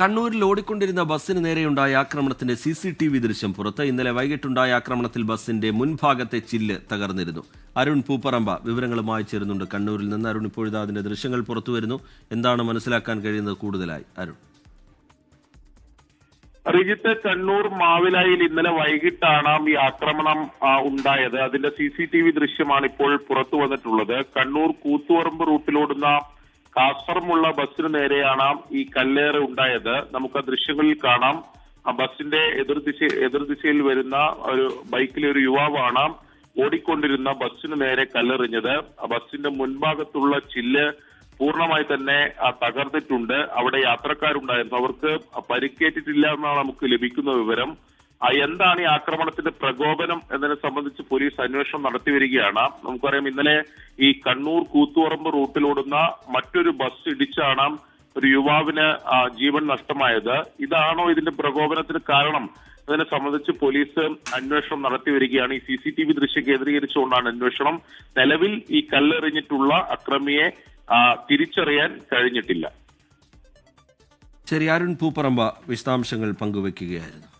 കണ്ണൂരിൽ ഓടിക്കൊണ്ടിരുന്ന ബസ്സിന് നേരെയുണ്ടായ ആക്രമണത്തിന്റെ സി സി ടി വി ദൃശ്യം പുറത്ത്. ഇന്നലെ വൈകിട്ടുണ്ടായ ആക്രമണത്തിൽ ബസ്സിന്റെ മുൻഭാഗത്തെ ചില്ല് തകർന്നിരുന്നു. അരുൺ പൂപ്പറമ്പ വിവരങ്ങളുമായി ചേരുന്നുണ്ട്. കണ്ണൂരിൽ നിന്ന് അരുൺ ഇപ്പോഴിതാ അതിന്റെ ദൃശ്യങ്ങൾ പുറത്തു വരുന്നു. എന്താണ് മനസ്സിലാക്കാൻ കഴിയുന്നത് കൂടുതലായി? അരുൺ. റിജിത്ത് കണ്ണൂർ മാവിലായിൽ ഇന്നലെ വൈകിട്ടാണ് ഈ ആക്രമണം ഉണ്ടായത്. അതിന്റെ സി സി ടി വി ദൃശ്യമാണ് ഇപ്പോൾ പുറത്തു വന്നിട്ടുള്ളത്. കണ്ണൂർ കൂത്തുപറമ്പ് റൂട്ടിലോടുന്ന കാസർമുള്ള ബസ്സിന് നേരെയാണ് ഈ കല്ലേറ് ഉണ്ടായത്. നമുക്ക് ദൃശ്യങ്ങളിൽ കാണാം. ആ ബസ്സിന്റെ എതിർദിശ എതിർദിശയിൽ വരുന്ന ഒരു ബൈക്കിലെ ഒരു യുവാവാണ് ഓടിക്കൊണ്ടിരുന്ന ബസ്സിന് നേരെ കല്ലെറിഞ്ഞത്. ആ ബസ്സിന്റെ മുൻഭാഗത്തുള്ള ചില്ല് പൂർണമായി തന്നെ തകർന്നിട്ടുണ്ട്. അവിടെ യാത്രക്കാരുണ്ടായിരുന്നു. അവർക്ക് പരിക്കേറ്റിട്ടില്ല എന്നാണ് നമുക്ക് ലഭിക്കുന്ന വിവരം. എന്താണ് ഈ ആക്രമണത്തിന്റെ പ്രകോപനം എന്നതിനെ സംബന്ധിച്ച് പോലീസ് അന്വേഷണം നടത്തി വരികയാണ്. നമുക്കറിയാം ഇന്നലെ ഈ കണ്ണൂർ കൂത്തുപറമ്പ് റൂട്ടിലോടുന്ന മറ്റൊരു ബസ് ഇടിച്ചാണ് ഒരു യുവാവിന് ജീവൻ നഷ്ടമായത്. ഇതാണോ ഇതിന്റെ പ്രകോപനത്തിന് കാരണം? അതിനെ സംബന്ധിച്ച് പോലീസ് അന്വേഷണം നടത്തി വരികയാണ്. ഈ സി സി ടി വി ദൃശ്യം കേന്ദ്രീകരിച്ചുകൊണ്ടാണ് അന്വേഷണം. നിലവിൽ ഈ കല്ലെറിഞ്ഞിട്ടുള്ള അക്രമിയെ തിരിച്ചറിയാൻ കഴിഞ്ഞിട്ടില്ല. ചെറിയാരുൺ പൂപ്പറമ്പ വിശദാംശങ്ങൾ പങ്കുവെക്കുകയായിരുന്നു.